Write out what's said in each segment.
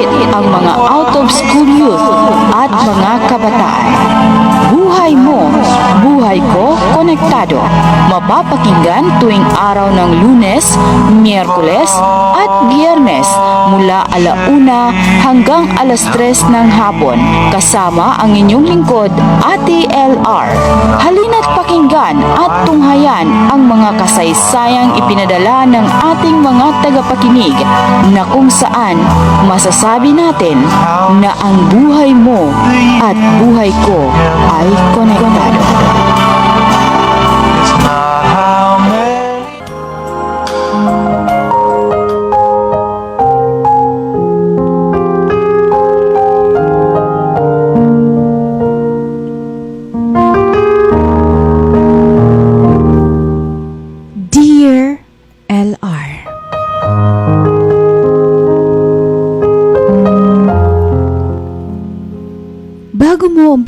higit ang mga out-of-school youth at mga kabataan. Buhay mo, buhay ko, konektado. Mapapakinggan tuwing araw ng lunes, miyerkules biyernes mula alauna hanggang alas tres ng hapon kasama ang inyong lingkod, Ate LR. Halina't pakinggan at tunghayan ang mga kasaysayang ipinadala ng ating mga tagapakinig na kung saan masasabi natin na ang buhay mo at buhay ko ay konektado.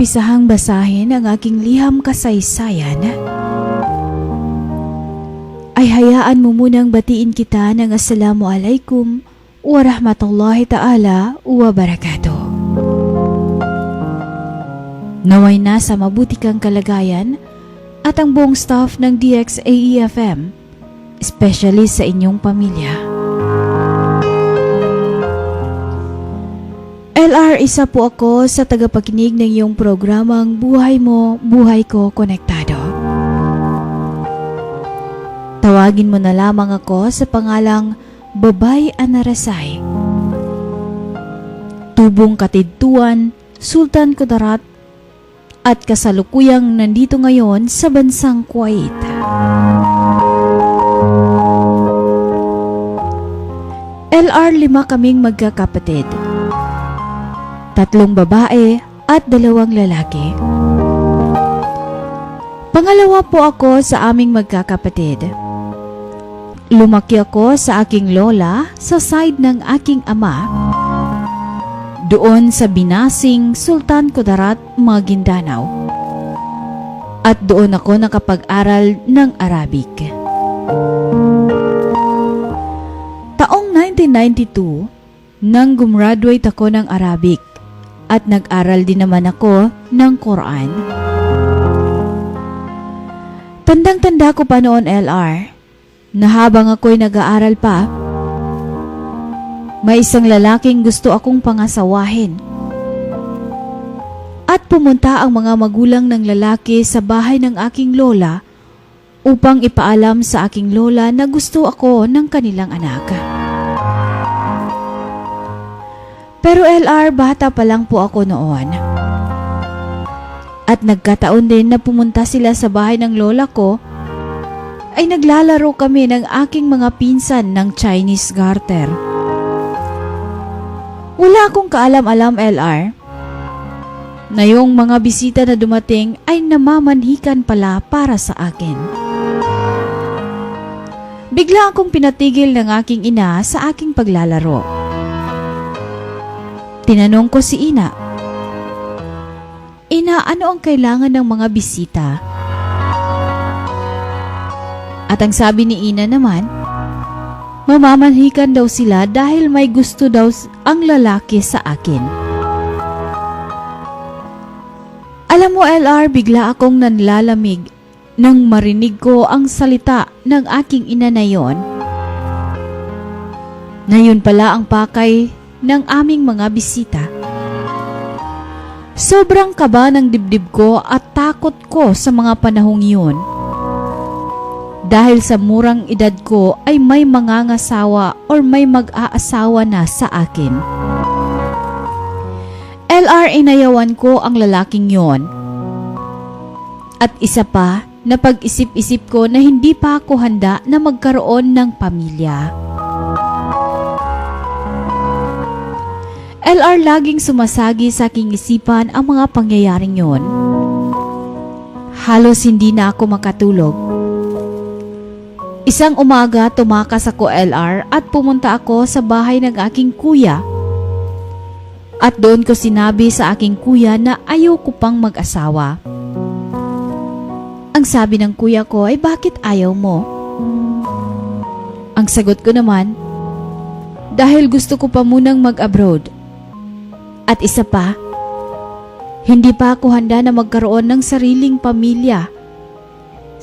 Umpisahang basahin ang aking liham kasaysayan, ay hayaan mo munang batiin kita ng Assalamualaikum wa rahmatullahi ta'ala wa barakatuh. Naway na sa mabuti kang kalagayan at ang buong staff ng DXAEFM, especially sa inyong pamilya. LR, isa po ako sa tagapakinig ng iyong programang Buhay Mo, Buhay Ko, Konektado. Tawagin mo na lamang ako sa pangalang Babay Anarasay. Tubong Katidtuan, Sultan Kudarat, at kasalukuyang nandito ngayon sa bansang Kuwait. LR lima kaming magkakapatid. Tatlong babae at dalawang lalaki. Pangalawa po ako sa aming magkakapatid. Lumaki ako sa aking lola sa side ng aking ama doon sa Binasing, Sultan Kudarat, Maguindanao. At doon ako nakapag-aral ng Arabic. Taong 1992, nang gumraduate ako ng Arabic at nag-aral din naman ako ng Quran. Tandang-tanda ko pa noon LR na habang ako'y nag-aaral pa, may isang lalaking gusto akong pangasawahin. At pumunta ang mga magulang ng lalaki sa bahay ng aking lola upang ipaalam sa aking lola na gusto ako ng kanilang anak. Pero LR, bata pa lang po ako noon. At nagkataon din na pumunta sila sa bahay ng lola ko ay naglalaro kami ng aking mga pinsan ng Chinese garter. Wala akong kaalam-alam, LR. Na yung mga bisita na dumating ay namamanhikan pala para sa akin. Bigla akong pinatigil ng aking ina sa aking paglalaro. Tinanong ko si Ina, Ina, ano ang kailangan ng mga bisita? At ang sabi ni Ina naman, Mamamanhikan daw sila dahil may gusto daw ang lalaki sa akin. Alam mo LR, bigla akong nanlalamig nang marinig ko ang salita ng aking ina na yon. Na yun pala ang pakay ng aming mga bisita. Sobrang kaba ng dibdib ko at takot ko sa mga panahong yun. Dahil sa murang edad ko ay may mangangasawa or may mag-aasawa na sa akin. LR inayawan ko ang lalaking yon. At isa pa, napag-isip-isip ko na hindi pa ako handa na magkaroon ng pamilya. LR laging sumasagi sa aking isipan ang mga pangyayaring yon. Halos hindi na ako makatulog. Isang umaga tumakas ako LR at pumunta ako sa bahay ng aking kuya. At doon ko sinabi sa aking kuya na ayaw ko pang mag-asawa. Ang sabi ng kuya ko ay bakit ayaw mo? Ang sagot ko naman, dahil gusto ko pa munang mag-abroad. At isa pa, hindi pa ako handa na magkaroon ng sariling pamilya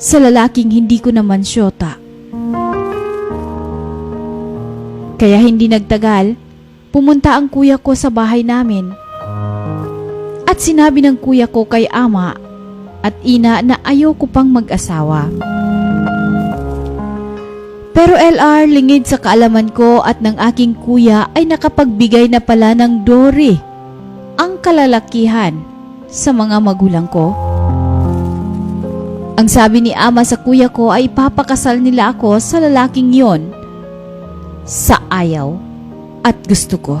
sa lalaking hindi ko naman syota. Kaya hindi nagtagal, pumunta ang kuya ko sa bahay namin. At sinabi ng kuya ko kay ama at ina na ayaw ko pang mag-asawa. Pero LR, lingid sa kaalaman ko at ng aking kuya ay nakapagbigay na pala ng Dory, ang kalalakihan sa mga magulang ko. Ang sabi ni ama sa kuya ko ay papakasal nila ako sa lalaking yon sa ayaw at gusto ko.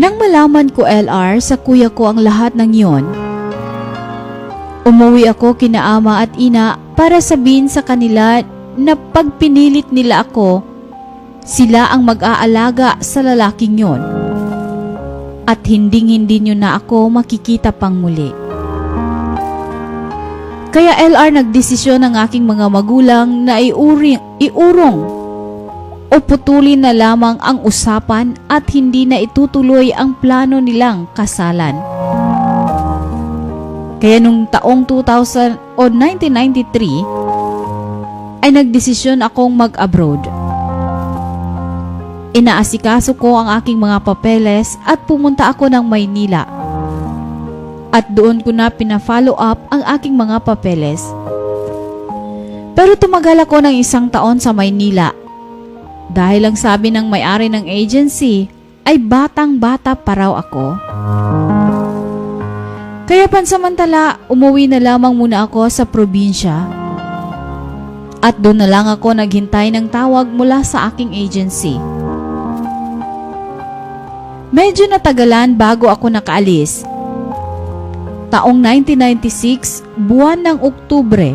Nang malaman ko LR sa kuya ko ang lahat ng yon, umuwi ako kina ama at ina para sabihin sa kanila na pag pinilit nila ako, sila ang mag-aalaga sa lalaking yon. At hinding-hindi nyo na ako makikita pang muli. Kaya LR nagdesisyon ng aking mga magulang na iuring, iurong o putulin na lamang ang usapan at hindi na itutuloy ang plano nilang kasalan. Kaya nung taong 2000 o 1993 ay nagdesisyon akong mag-abroad. Inaasikaso ko ang aking mga papeles at pumunta ako ng Maynila. At doon ko na pina-follow up ang aking mga papeles. Pero tumagal ako ng isang taon sa Maynila. Dahil ang sabi ng may-ari ng agency ay batang-bata pa raw ako. Kaya pansamantala, umuwi na lamang muna ako sa probinsya. At doon na lang ako naghintay ng tawag mula sa aking agency. Medyo natagalan bago ako nakaalis. Taong 1996, buwan ng Oktubre.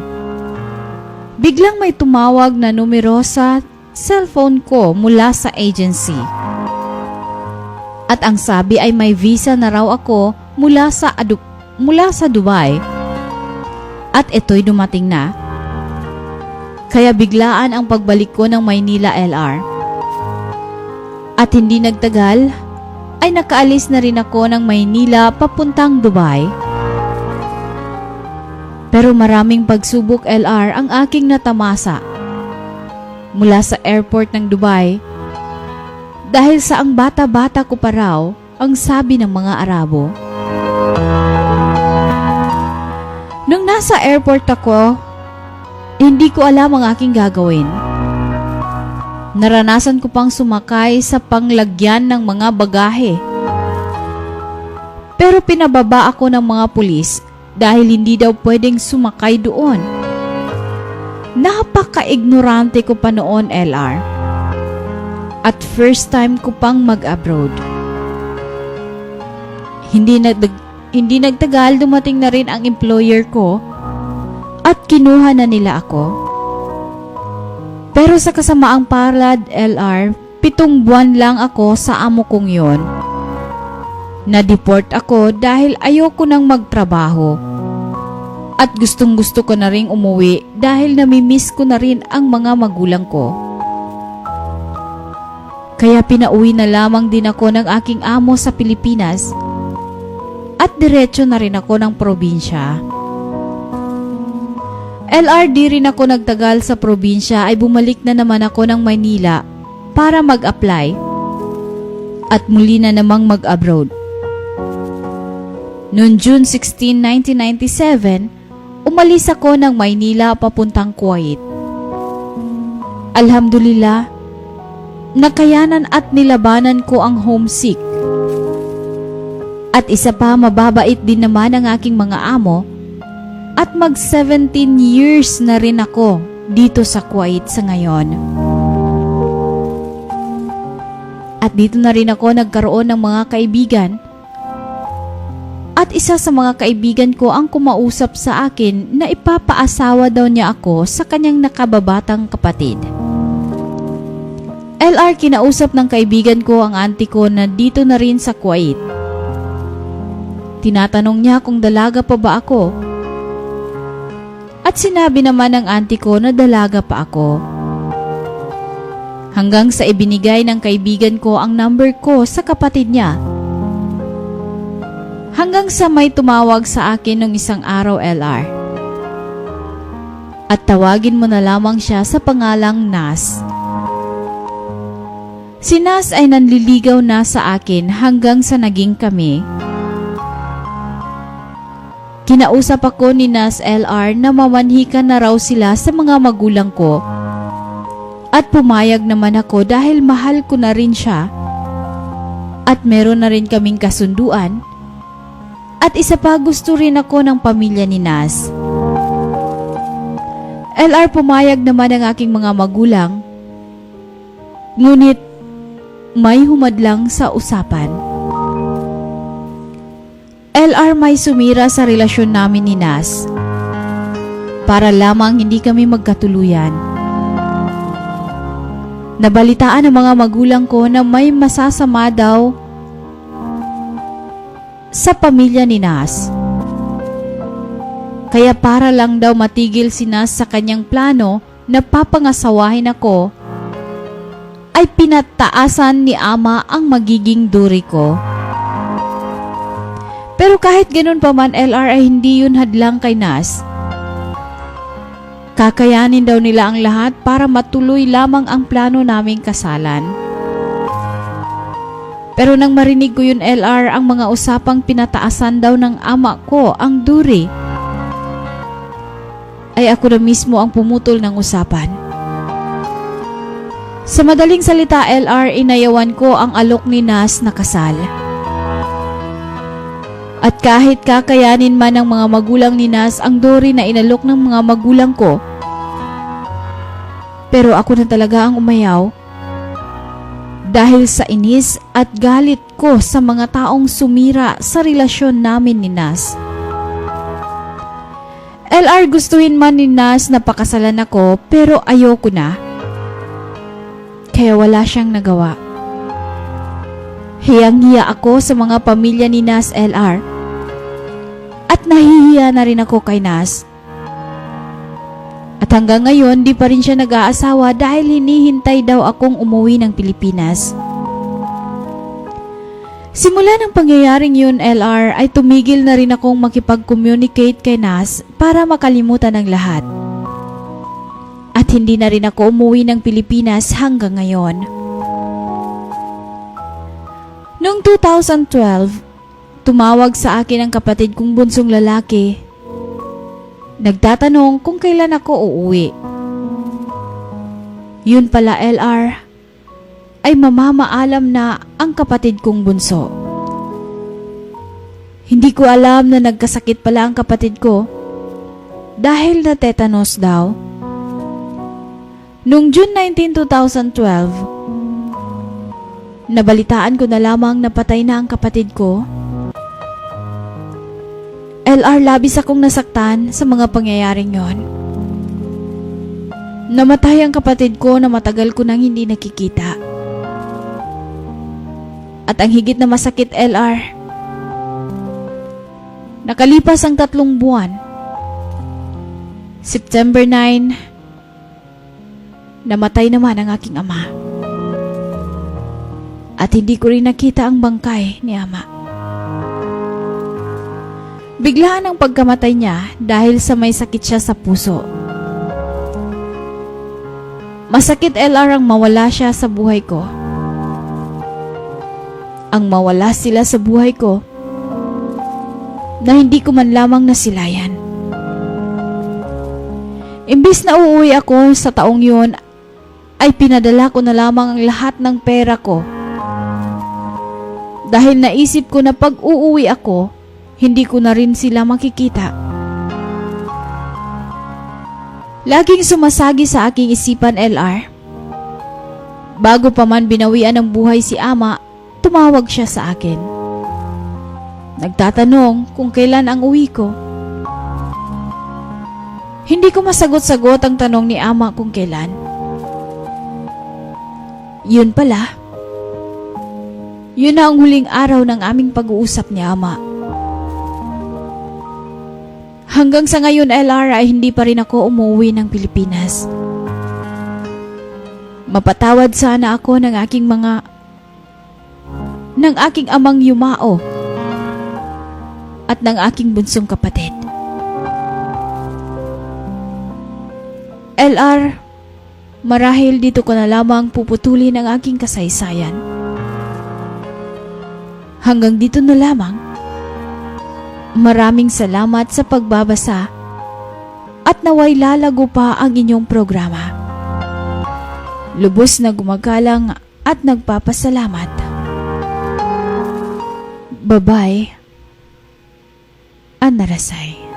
Biglang may tumawag na numero sa cellphone ko mula sa agency. At ang sabi ay may visa na raw ako mula sa adu- mula sa Dubai. At ito'y dumating na. Kaya biglaan ang pagbalik ko ng Maynila LR. At hindi nagtagal, ay nakaalis na rin ako ng Maynila papuntang Dubai. Pero maraming pagsubok LR ang aking natamasa. Mula sa airport ng Dubai, dahil sa ang bata-bata ko pa raw, ang sabi ng mga Arabo. Nung nasa airport ako, hindi ko alam ang aking gagawin. Naranasan ko pang sumakay sa panglagyan ng mga bagahe. Pero pinababa ako ng mga pulis dahil hindi daw pwedeng sumakay doon. Napaka-ignorante ko pa noon, LR. At first time ko pang mag-abroad. Hindi nagdag hindi nagtagal dumating na rin ang employer ko at kinuha na nila ako. Pero sa kasamaang palad, LR, pitong buwan lang ako sa amo kong yon. Na-deport ako dahil ayoko nang magtrabaho. At gustong gusto ko na rin umuwi dahil namimiss ko na rin ang mga magulang ko. Kaya pinauwi na lamang din ako ng aking amo sa Pilipinas at diretso na rin ako ng probinsya. LRD rin ako nagtagal sa probinsya ay bumalik na naman ako ng Maynila para mag-apply at muli na namang mag-abroad. Noong June 16, 1997, umalis ako ng Maynila papuntang Kuwait. Alhamdulillah, nakayanan at nilabanan ko ang homesick. At isa pa mababait din naman ang aking mga amo at mag 17 years na rin ako dito sa Kuwait sa ngayon. At dito na rin ako nagkaroon ng mga kaibigan. At isa sa mga kaibigan ko ang kumausap sa akin na ipapaasawa daw niya ako sa kanyang nakababatang kapatid. LR kinausap ng kaibigan ko ang auntie ko na dito na rin sa Kuwait. Tinatanong niya kung dalaga pa ba ako. At sinabi naman ng auntie ko na dalaga pa ako. Hanggang sa ibinigay ng kaibigan ko ang number ko sa kapatid niya. Hanggang sa may tumawag sa akin nung isang araw LR. At tawagin mo na lamang siya sa pangalang Nas. Si Nas ay nanliligaw na sa akin hanggang sa naging kami. Kinausap ako ni Nas LR na mamanhikan na raw sila sa mga magulang ko. At pumayag naman ako dahil mahal ko na rin siya. At meron na rin kaming kasunduan. At isa pa gusto rin ako ng pamilya ni Nas. LR pumayag naman ang aking mga magulang. Ngunit may humadlang sa usapan. LR may sumira sa relasyon namin ni Nas. Para lamang hindi kami magkatuluyan. Nabalitaan ng mga magulang ko na may masasama daw sa pamilya ni Nas. Kaya para lang daw matigil si Nas sa kanyang plano na papangasawahin ako, ay pinataasan ni Ama ang magiging duri ko. Pero kahit ganun pa man LR ay hindi yun hadlang kay Nas. Kakayanin daw nila ang lahat para matuloy lamang ang plano naming kasalan. Pero nang marinig ko yun LR ang mga usapang pinataasan daw ng ama ko ang duri, ay ako na mismo ang pumutol ng usapan. Sa madaling salita LR, inayawan ko ang alok ni Nas na kasal. At kahit kakayanin man ng mga magulang ni Nas ang dori na inalok ng mga magulang ko, pero ako na talaga ang umayaw dahil sa inis at galit ko sa mga taong sumira sa relasyon namin ni Nas. LR gustuhin man ni Nas na pakasalan ako pero ayoko na. Kaya wala siyang nagawa. Hiyang-hiya ako sa mga pamilya ni Nas LR. At nahihiya na rin ako kay Nas. At hanggang ngayon, di pa rin siya nag-aasawa dahil hinihintay daw akong umuwi ng Pilipinas. Simula ng pangyayaring yun, LR, ay tumigil na rin akong makipag-communicate kay Nas para makalimutan ang lahat. At hindi na rin ako umuwi ng Pilipinas hanggang ngayon. Noong 2012, tumawag sa akin ang kapatid kong bunsong lalaki Nagtatanong kung kailan ako uuwi. Yun pala LR, ay mamamaalam na ang kapatid kong bunso. Hindi ko alam na nagkasakit pala ang kapatid ko dahil na tetanus daw. Noong June 19, 2012, nabalitaan ko na lamang napatay na ang kapatid ko LR labis akong nasaktan sa mga pangyayaring yon. Namatay ang kapatid ko na matagal ko nang hindi nakikita. At ang higit na masakit LR, nakalipas ang tatlong buwan, September 9, namatay naman ang aking ama. At hindi ko rin nakita ang bangkay ni ama. Biglaan ang pagkamatay niya dahil sa may sakit siya sa puso. Masakit LR ang mawala siya sa buhay ko. Ang mawala sila sa buhay ko na hindi ko man lamang nasilayan. Imbis na uuwi ako sa taong yun, ay pinadala ko na lamang ang lahat ng pera ko. Dahil naisip ko na pag uuwi ako, hindi ko na rin sila makikita. Laging sumasagi sa aking isipan, LR. Bago pa man binawian ng buhay si ama, tumawag siya sa akin. Nagtatanong kung kailan ang uwi ko. Hindi ko masagot-sagot ang tanong ni ama kung kailan. Yun pala. Yun na ang huling araw ng aming pag-uusap ni ama. Hanggang sa ngayon, LR, ay hindi pa rin ako umuwi ng Pilipinas. Mapatawad sana ako ng aking mga ng aking amang yumao at ng aking bunsong kapatid. LR, marahil dito ko na lamang puputulin ang aking kasaysayan. Hanggang dito na lamang. Maraming salamat sa pagbabasa at naway lalago pa ang inyong programa. Lubos na gumagalang at nagpapasalamat. Babay, Anarasay.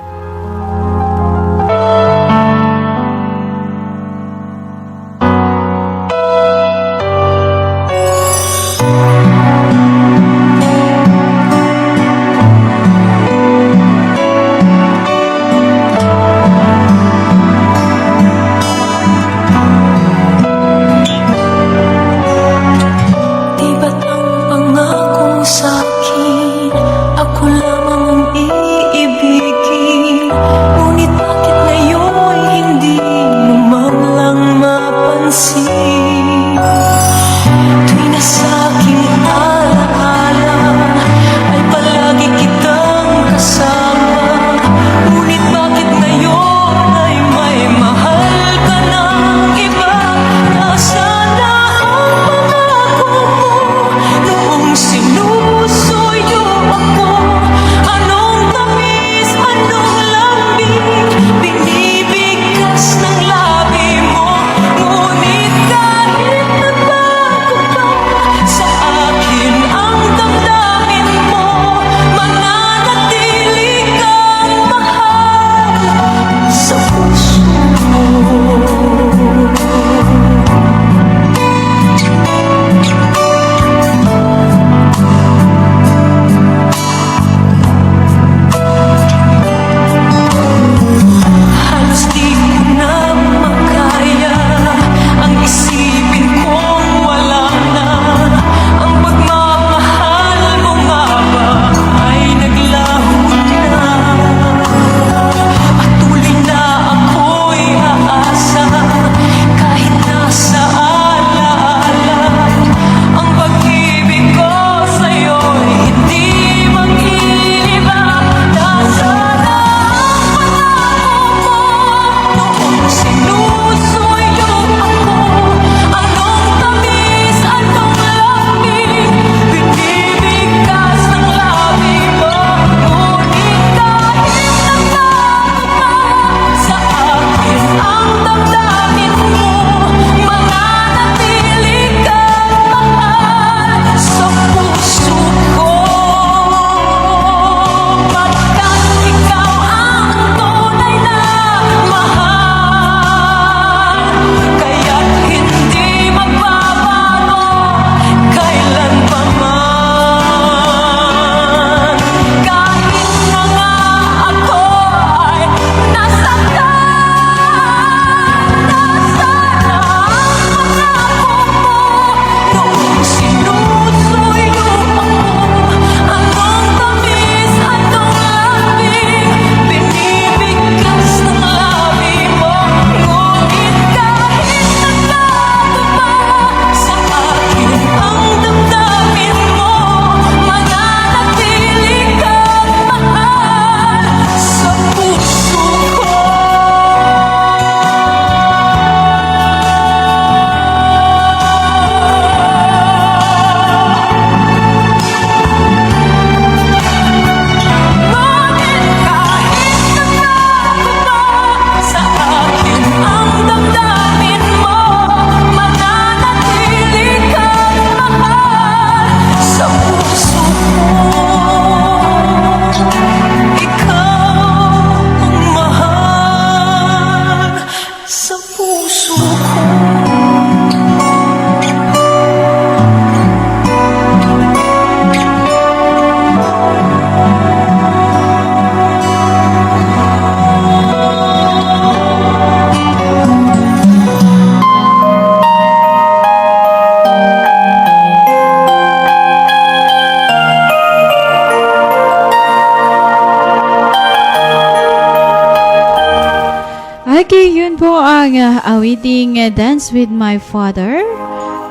Okay, yun po ang uh, awiting uh, Dance with My Father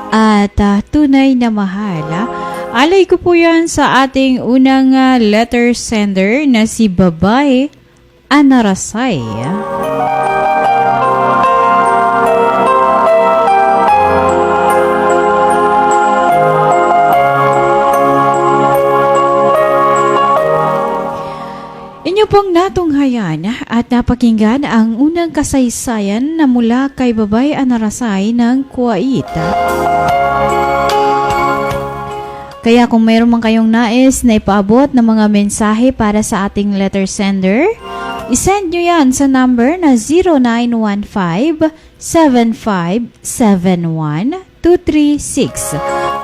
at uh, Tunay na Mahal. ah. Alay ko po yan sa ating unang uh, letter sender na si Babae Anarasay. ah. Pong natunghayan at napakinggan ang unang kasaysayan na mula kay Babay Anarasay ng Kuwait. Kaya kung mayroon man kayong nais na ipaabot ng mga mensahe para sa ating letter sender, isend nyo yan sa number na 0915-7571-236.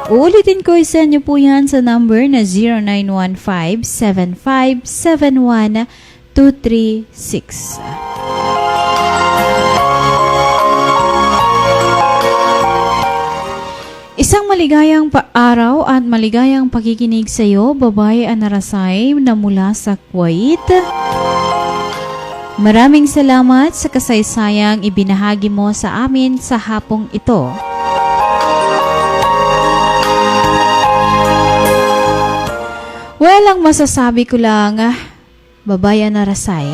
Uulitin ko, isend nyo po yan sa number na 0915-7571-236. Isang maligayang pa- araw at maligayang pakikinig sa iyo, babae Anarasay na mula sa Kuwait. Maraming salamat sa kasaysayang ibinahagi mo sa amin sa hapong ito. Well, ang masasabi ko lang, ah, babae Anarasay,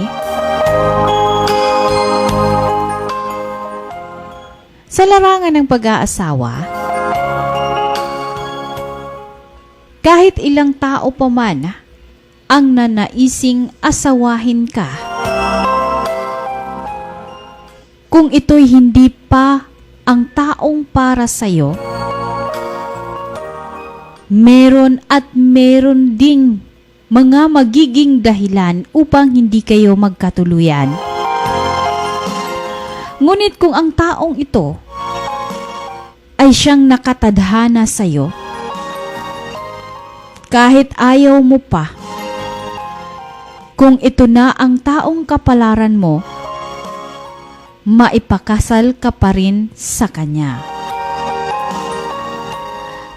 sa larangan ng pag-aasawa, kahit ilang tao pa man ang nanaising asawahin ka, kung ito'y hindi pa ang taong para sa'yo, meron at meron ding mga magiging dahilan upang hindi kayo magkatuluyan. Ngunit kung ang taong ito ay siyang nakatadhana sa'yo, kahit ayaw mo pa, kung ito na ang taong kapalaran mo, maipakasal ka pa rin sa kanya.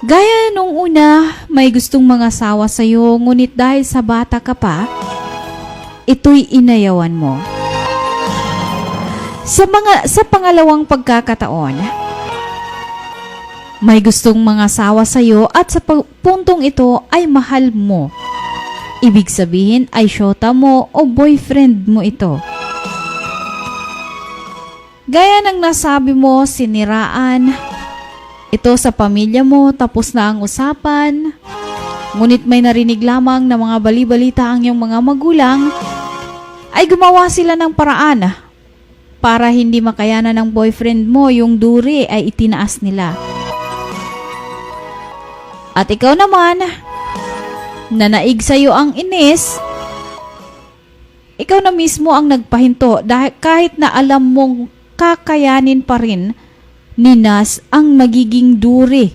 Gaya nung una, may gustong mga sawa sa'yo, ngunit dahil sa bata ka pa, ito'y inayawan mo. Sa mga sa pangalawang pagkakataon, may gustong mga sawa sa'yo at sa puntong ito ay mahal mo. Ibig sabihin ay syota mo o boyfriend mo ito. Gaya ng nasabi mo, siniraan, ito sa pamilya mo, tapos na ang usapan. Ngunit may narinig lamang na mga balibalita ang iyong mga magulang, ay gumawa sila ng paraan para hindi makayanan ng boyfriend mo yung duri ay itinaas nila. At ikaw naman, na naig sa'yo ang inis, ikaw na mismo ang nagpahinto dahil kahit na alam mong kakayanin pa rin ni Nas ang magiging duri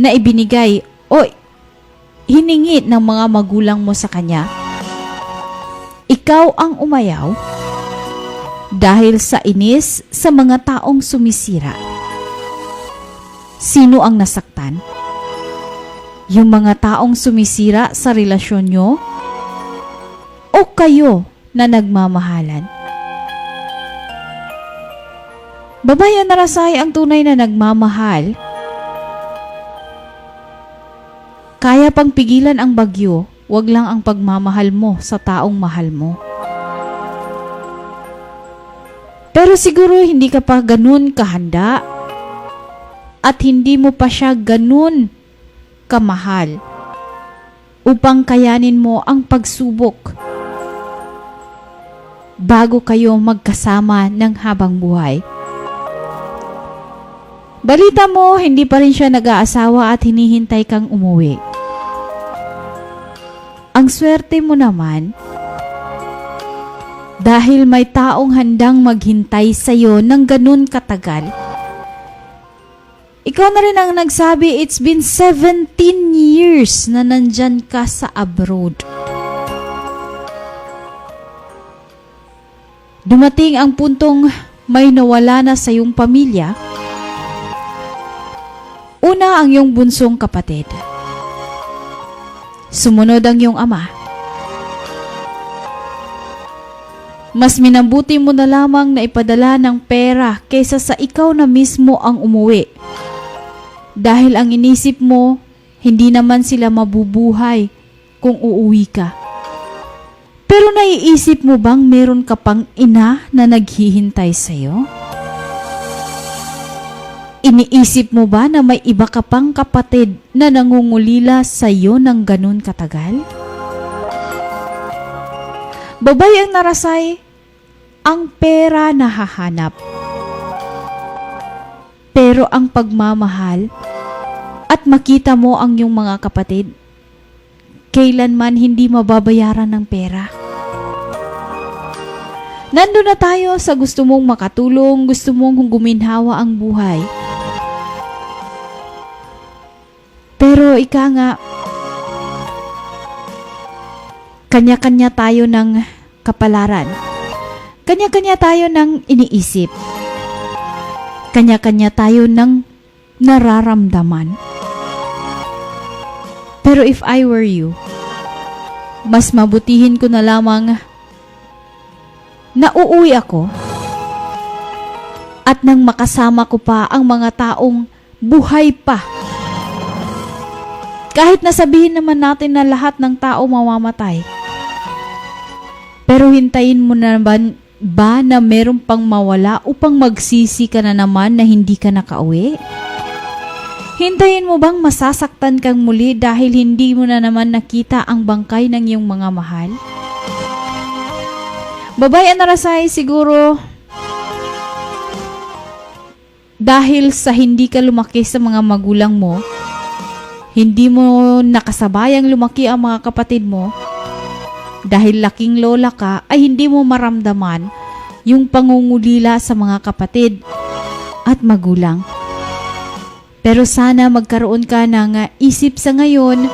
na ibinigay o hiningi ng mga magulang mo sa kanya. Ikaw ang umayaw dahil sa inis sa mga taong sumisira. Sino ang nasaktan? Yung mga taong sumisira sa relasyon nyo? O kayo na nagmamahalan? Babayan na rasay ang tunay na nagmamahal. Kaya pang pigilan ang bagyo, wag lang ang pagmamahal mo sa taong mahal mo. Pero siguro hindi ka pa ganun kahanda at hindi mo pa siya ganun kamahal upang kayanin mo ang pagsubok bago kayo magkasama ng habang buhay. Balita mo, hindi pa rin siya nag-aasawa at hinihintay kang umuwi. Ang swerte mo naman, dahil may taong handang maghintay sa'yo ng ganun katagal. Ikaw na rin ang nagsabi, it's been 17 years na nandyan ka sa abroad. Dumating ang puntong may nawala na sa iyong pamilya. Una ang iyong bunsong kapatid. Sumunod ang iyong ama. Mas minabuti mo na lamang na ipadala ng pera kaysa sa ikaw na mismo ang umuwi. Dahil ang inisip mo, hindi naman sila mabubuhay kung uuwi ka. Pero naiisip mo bang meron ka pang ina na naghihintay sa'yo? Iniisip mo ba na may iba ka pang kapatid na nangungulila sa'yo ng ganun katagal? Babay ang narasay, ang pera nahahanap. Pero ang pagmamahal at makita mo ang iyong mga kapatid, kailanman hindi mababayaran ng pera. Nandun na tayo sa gusto mong makatulong, gusto mong guminhawa ang buhay. Pero ika nga, kanya-kanya tayo ng kapalaran. Kanya-kanya tayo ng iniisip. Kanya-kanya tayo ng nararamdaman. Pero if I were you, mas mabutihin ko na lamang na uuwi ako at nang makasama ko pa ang mga taong buhay pa. Kahit nasabihin naman natin na lahat ng tao mamamatay. Pero hintayin mo na ba, ba na meron pang mawala upang magsisi ka na naman na hindi ka nakauwi? Hintayin mo bang masasaktan kang muli dahil hindi mo na naman nakita ang bangkay ng iyong mga mahal? Babay Anarasay, siguro dahil sa hindi ka lumaki sa mga magulang mo, hindi mo nakasabayang lumaki ang mga kapatid mo, dahil laking lola ka ay hindi mo maramdaman yung pangungulila sa mga kapatid at magulang. Pero sana magkaroon ka ng isip sa ngayon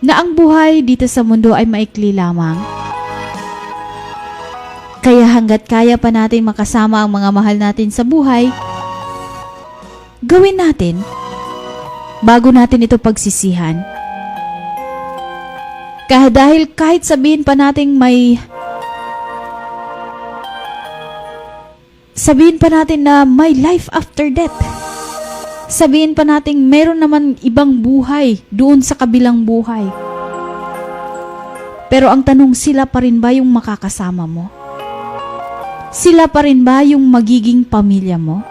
na ang buhay dito sa mundo ay maikli lamang. Kaya hanggat kaya pa natin makasama ang mga mahal natin sa buhay, gawin natin bago natin ito pagsisihan. Kaya dahil kahit sabihin pa nating may sabihin pa natin na may life after death. Sabihin pa nating meron naman ibang buhay doon sa kabilang buhay. Pero ang tanong, sila pa rin ba yung makakasama mo? Sila pa rin ba yung magiging pamilya mo?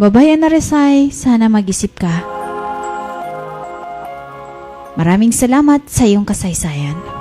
Babayan na Resay, sana mag-isip ka. Maraming salamat sa iyong kasaysayan.